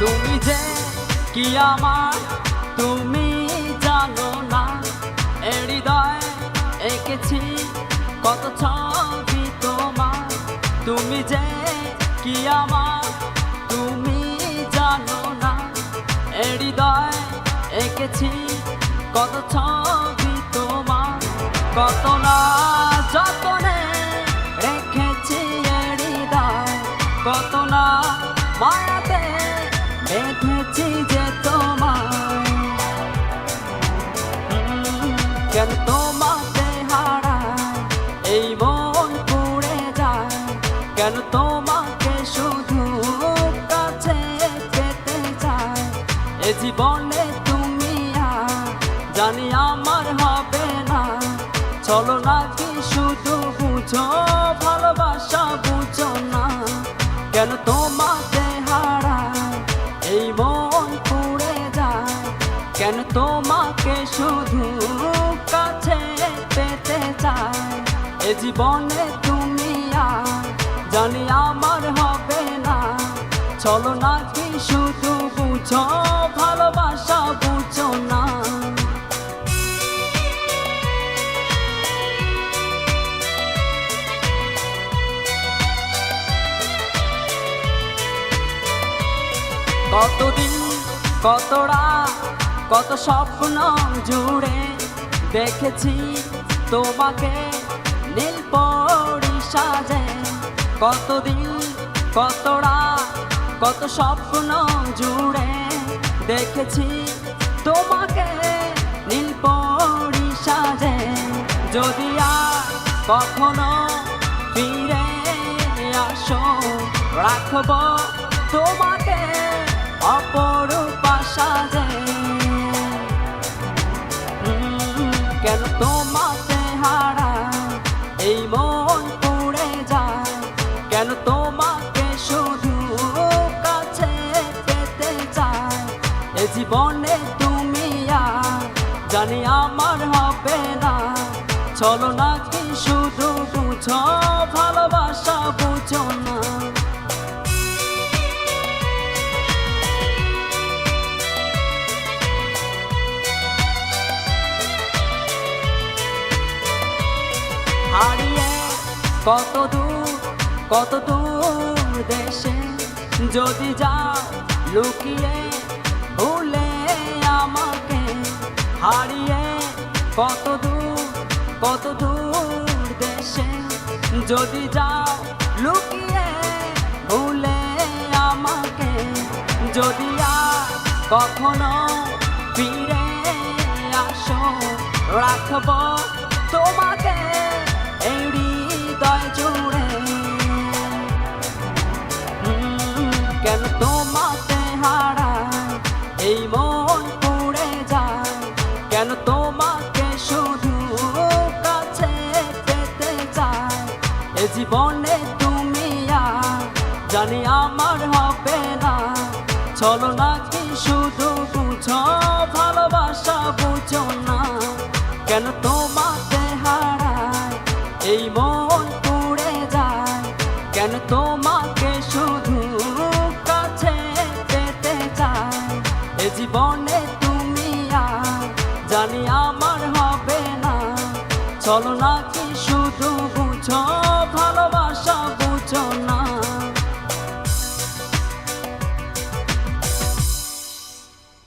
তুমি যে কি আমার, তুমি জানো না। হৃদয় এঁকেছি কত ছবি তোমার। তুমি যে কি আমার, তুমি জানো না। হৃদয় এঁকেছি কত ছবি তোমার। কত না যতনে রেখেছি হৃদয়, কত এই মন পুড়ে যায়। কেন তোমাকে শুধু কাছে পেতে চায়? এ জীবনে তুমি জানি আমার হবে না। চলো নাকি শুধু বুঝো, ভালোবাসা বুঝো না। কেন তোমাকে হারায় এই মন পুড়ে যায়? কেন তোমাকে শুধু কাছে পেতে চায়? এ জীবনে তুমি আর জানি আমার হবে না। চলো নাকি শুধু বুঝো, ভালোবাসা বুঝো না। কতদিন কতরা কত স্বপ্ন জুড়ে দেখেছি তোমাকে। নীল পরি সাজে। কতদিন কতরা কত স্বপ্ন জুড়ে। দেখেছি তোমাকে নীল পরি সাজে। যদি আর কখনো ফিরে আসো, রাখব তোমাকে। এই মন পুড়ে যায়। কেন তোমাকে শুধু কাছে পেতে চায়? এ জীবনে তুমি আর জানি আমার হবে না। চলো নাকি শুধু বুঝো ভালোবাসা কত দূর কত দূর দেশে যদি যাও লুকিয়ে, ভুলে আমাকে হারিয়ে কত দূর কত দূর দেশে যদি যাও লুকিয়ে, ভুলে আমাকে যদি আর কখনো ফিরে আসো, রাখব তোমাকে জীবনে তুমি জানি আমার হবে না। চলো নাকি শুধু বুঝো, ভালোবাসা বুঝো না। কেন তোমাকে হারায়, এই মন পুড়ে যায়। কেন তোমাকে জীবনে তুমি জানি আমার হবে না। চলো নাকি শুধু বুঝো